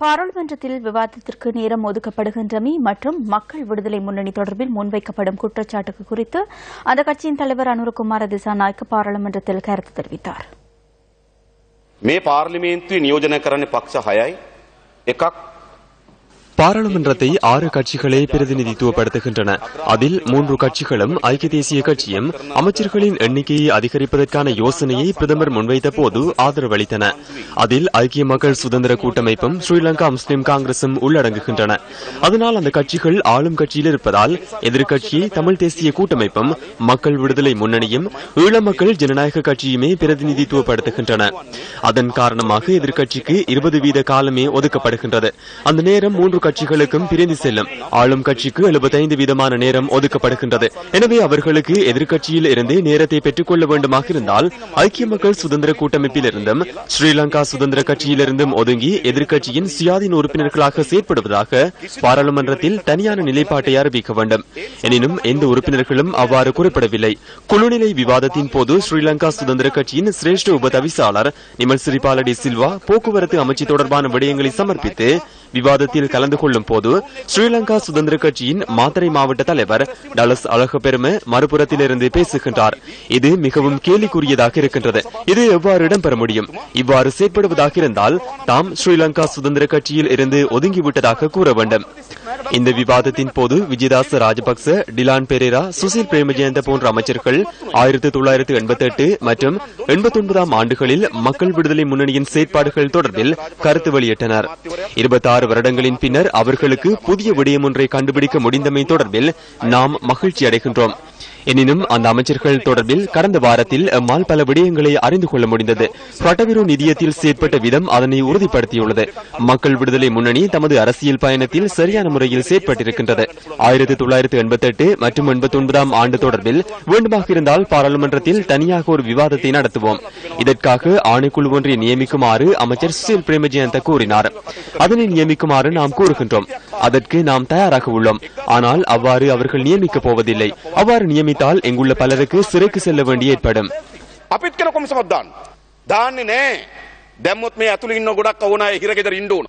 பாராளுமன்றத்தில் விவாதத்திற்கு நேரம் ஒதுக்கப்படுகின்றமை மற்றும் மக்கள் விடுதலை முன்னணி தொடர்பில் முன்வைக்கப்படும் குற்றச்சாட்டுக்கு குறித்து அந்த கட்சியின் தலைவர் அனுரகுமார திசாநாயக்க பாராளுமன்றத்தில் கருத்து தெரிவித்தார் මේ පාර්ලිමේන්තුවේ නියෝජනය කරන්න පක්ෂ හයයි එකක් பாராளுமன்றத்தை ஆறு கட்சிகளே பிரதிநிதித்துவப்படுத்துகின்றன. அதில் மூன்று கட்சிகளும் ஐக்கிய தேசிய கட்சியும் அமைச்சர்களின் எண்ணிக்கையை அதிகரிப்பதற்கான யோசனையை பிரதமர் முன்வைத்த போது ஆதரவளித்தன. அதில் ஐக்கிய மக்கள் சுதந்திர கூட்டமைப்பும் ஸ்ரீலங்கா முஸ்லிம் காங்கிரசும் உள்ளடங்குகின்றன. அதனால் அந்த கட்சிகள் ஆளும் கட்சியில் இருப்பதால் எதிர்க்கட்சியை தமிழ் தேசிய கூட்டமைப்பும் மக்கள் விடுதலை முன்னணியும் ஈழ மக்கள் ஜனநாயக கட்சியுமே பிரதிநிதித்துவப்படுத்துகின்றன. அதன் காரணமாக எதிர்க்கட்சிக்கு இருபது வீத காலமே ஒதுக்கப்படுகின்றது. அந்த நேரம் மூன்று கட்சிகளுக்கும் பிரிந்து செல்லும். ஆளும் கட்சிக்கு 75 வீதமான நேரம் ஒதுக்கப்படுகின்றது. எனவே அவர்களுக்கு எதிர்க்கட்சியில் இருந்தே நேரத்தை பெற்றுக் கொள்ள வேண்டுமாக இருந்தால் ஐக்கிய மக்கள் சுதந்திர கூட்டமைப்பிலிருந்தும் ஸ்ரீலங்கா சுதந்திர கட்சியிலிருந்தும் ஒதுங்கி எதிர்க்கட்சியின் சுயாதீன உறுப்பினர்களாக செயற்படுவதாக பாராளுமன்றத்தில் தனியான நிலைப்பாட்டை அறிவிக்க வேண்டும். எனினும் எந்த உறுப்பினர்களும் அவ்வாறு குறிப்பிடவில்லை. குழுநிலை விவாதத்தின் போது ஸ்ரீலங்கா சுதந்திர கட்சியின் சிரேஷ்ட உபதவிசாளர் நிமல் சிறிபாலடி சில்வா போக்குவரத்து அமைச்சு தொடர்பான விடயங்களை சமர்ப்பித்து விவாதத்தில் கலந்து கொள்ளும் போது ஸ்ரீலங்கா சுதந்திர கட்சியின் மாத்தரை மாவட்ட தலைவர் டலஸ் அழகப்பெரும மறுபுறத்திலிருந்து பேசுகின்றார். இது மிகவும் கேலிக்குரியதாக இருக்கின்றது. இது எவ்வாறு இடம்பெற முடியும்? இவ்வாறு செயற்படுவதாக இருந்தால் தாம் ஸ்ரீலங்கா சுதந்திர கட்சியில் இருந்து ஒதுங்கிவிட்டதாக கூற வேண்டும். இந்த விவாதத்தின் போது விஜயதாஸ் ராஜபக்ச டிலான் பெரேரா சுசில் பிரேமஜயந்த போன்ற அமைச்சர்கள் ஆயிரத்தி தொள்ளாயிரத்து எண்பத்தி எட்டு மற்றும் எண்பத்தி ஒன்பதாம் ஆண்டுகளில் மக்கள் விடுதலை முன்னணியின் செயற்பாடுகள் தொடர்பில் கருத்து வெளியிட்டனர். இருபத்தாறு வருடங்களின் பின்னர் அவர்களுக்கு புதிய விடயம் ஒன்றை கண்டுபிடிக்க முடிந்தமை தொடர்பில் நாம் மகிழ்ச்சி அடைகின்றோம் எனினும் அந்த அமைச்சர்கள் தொடர்பில் கடந்த வாரத்தில் எம்மால் பல விடயங்களை அறிந்து கொள்ள முடிந்தது. பட்டவிரு நிதியத்தில் செயற்பட்ட விதம் அதனை உறுதிப்படுத்தியுள்ளது. மக்கள் விடுதலை முன்னணி தமது அரசியல் பயணத்தில் சரியான முறையில் செயற்பட்டிருக்கின்றது. ஆயிரத்தி தொள்ளாயிரத்து எண்பத்தி எட்டு மற்றும் எண்பத்தி ஒன்பதாம் ஆண்டு தொடர்பில் வேண்டுமாக இருந்தால் பாராளுமன்றத்தில் தனியாக ஒரு விவாதத்தை நடத்துவோம். இதற்காக ஆணைக்குழு ஒன்றை நியமிக்குமாறு அமைச்சர் சுசில் பிரேமஜயந்த கூறினார் அதனை நியமிக்குமாறு நாம் கூறுகின்றோம் அதற்கு நாம் தயாராக உள்ளோம். ஆனால் அவ்வாறு அவர்கள் நியமிக்கப் போவதில்லை. அவ்வாறு நியமி நியமித்தால் எங்குள்ள பலருக்கு சிறைக்கு செல்ல வேண்டி ஏற்படும் අපිත් කෙන කොමිසමක් දාන්න. දාන්නේ නෑ. දැම්මොත් මේ ඇතුළේ ඉන්න ගොඩක් අවුනාය හිරගෙදර ඉන්න ඕන.